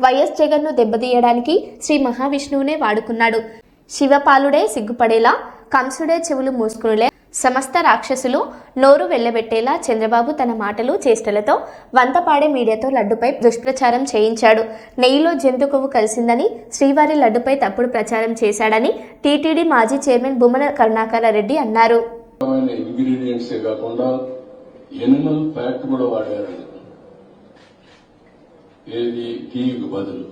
YS జగన్ను దెబ్బతీయడానికి శ్రీ మహావిష్ణువునే వాడుకున్నాడు. శివపాలుడే సిగ్గుపడేలా కంసుడే చెవులు మూసుకునేలా సమస్త రాక్షసులు నోరు వెళ్ళబెట్టేలా చంద్రబాబు తన మాటలు చేష్టలతో వంతపాడే మీడియాతో లడ్డుపై దుష్ప్రచారం చేయించాడు. నెయ్యిలో జంతు కొవ్వు కలిసిందని శ్రీవారి లడ్డుపై తప్పుడు ప్రచారం చేశాడని టీటీడీ మాజీ చైర్మన్ బుమ్మన కరుణాకర రెడ్డి అన్నారు. ఇంగ్రీడియంట్స్ కాకుండా ఎనిమల్ ఫ్యాక్ట్ కూడా వాడారు ఏది టీకి బదులు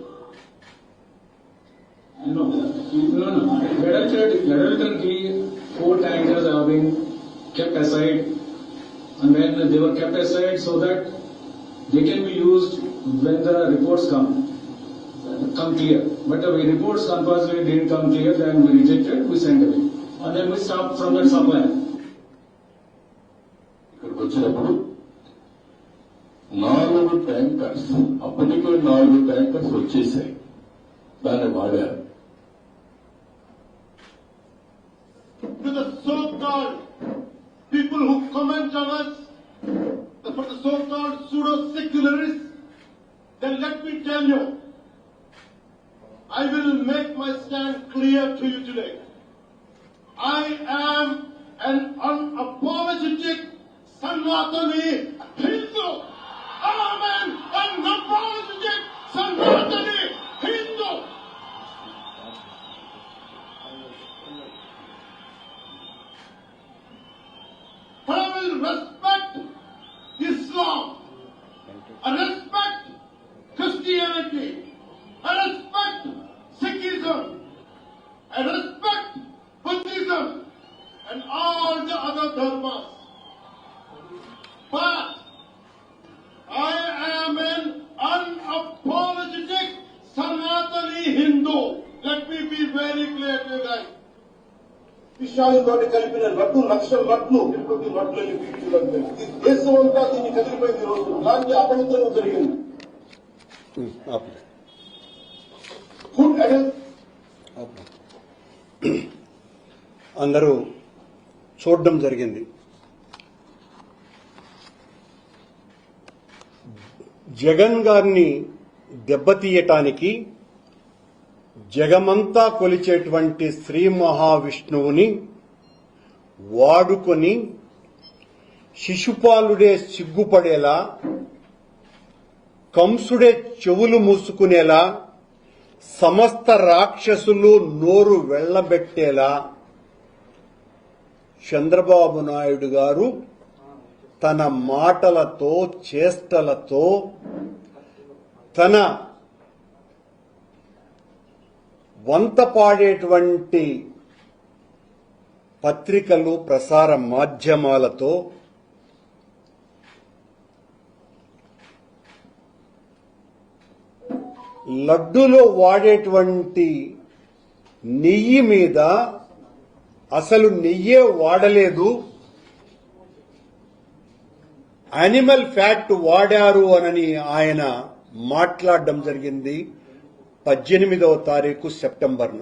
No, no, no. Adulterated, adulterated ghee, four tankers have been kept aside, and when they were kept aside so that they can be used when the reports come, come clear. But the reports unfortunately didn't come clear, then we rejected, we sent away. And then we stopped from that supply. ఇక్కడికి వచ్చినప్పుడు నాలుగు tankers అప్పటికే నాలుగు tankers వచ్చేసాయి దాన్ని వాడారు to the so-called people who comment on us, for the so-called pseudo-secularists, then let me tell you, I will make my stand clear to you today. I am an unapologetic Sanatani Hindu. But I am an unapologetic Sanatani Hindu. Let me be very clear to you guys. విషయాలతో కలిపిన లడ్లు తిరుపతి లడ్లని పీల్చడం ఈ దేశం అంతా దీన్ని కదిలిపోయింది ఈ రోజు ఇలాంటి అపవిత్రం జరిగింది. ఫుడ్ అందరూ చూడడం జరిగింది. జగన్ గారిని దెబ్బతీయటానికి జగమంతా కొలిచేటువంటి శ్రీ మహావిష్ణువుని వాడుకొని శిశుపాలుడే సిగ్గుపడేలా కంసుడే చెవులు మూసుకునేలా సమస్త రాక్షసులు నోరు వెళ్ళబెట్టేలా చంద్రబాబు నాయుడు గారు తన మాటలతో చేష్టలతో తన వంత పాడేటువంటి పత్రికలు ప్రసార మాధ్యమాలతో లడ్డులో వాడేటువంటి నెయ్యి మీద అసలు నెయ్యే వాడలేదు. యానిమల్ ఫ్యాట్ వాడారు అనని ఆయన మాట్లాడడం జరిగింది పద్దెనిమిదవ తారీఖు సెప్టెంబర్న.